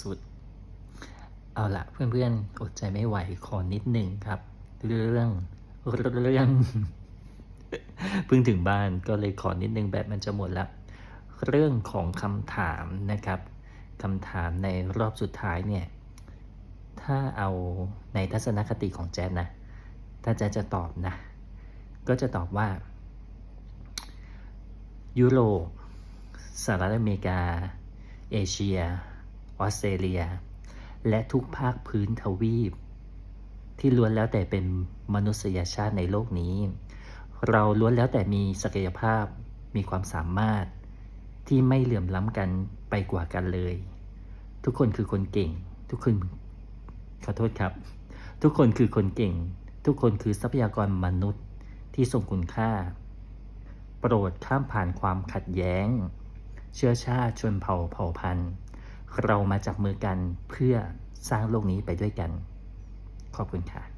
สุด เอาละเพื่อนๆ อดใจไม่ไหวขอนิดหนึ่งครับ เรื่องเรื่องเพิ่งถึงบ้านก็เลยขอนิดนึงแบบมันจะหมดละเรื่องของคำถามนะครับคำถามในรอบสุดท้ายเนี่ย ถ้าเอาในทัศนคติของแจ๊ดนะ ถ้าแจ๊ดจะตอบนะ ก็จะตอบว่า ยุโรปสหรัฐอเมริกา เอเชีย ออสเตรเลีย และทุกภาคพื้นทวีป ที่ล้วนแล้วแต่เป็นมนุษยชาติในโลกนี้ เราล้วนแล้วแต่มีศักยภาพมีความสามารถที่ไม่เหลื่อมล้ำกันไปกว่ากันเลย ทุกคนคือคนเก่ง ทุกคนขอโทษครับ ทุกคนคือคนเก่ง ทุกคนคือทรัพยากรมนุษย์ที่ทรงคุณค่า โปรดข้ามผ่านความขัดแย้ง เชื้อชาติชนเผ่าเผ่าพันธุ์ เรามาจับมือกันเพื่อสร้างโลกนี้ไปด้วยกัน ขอบคุณค่ะ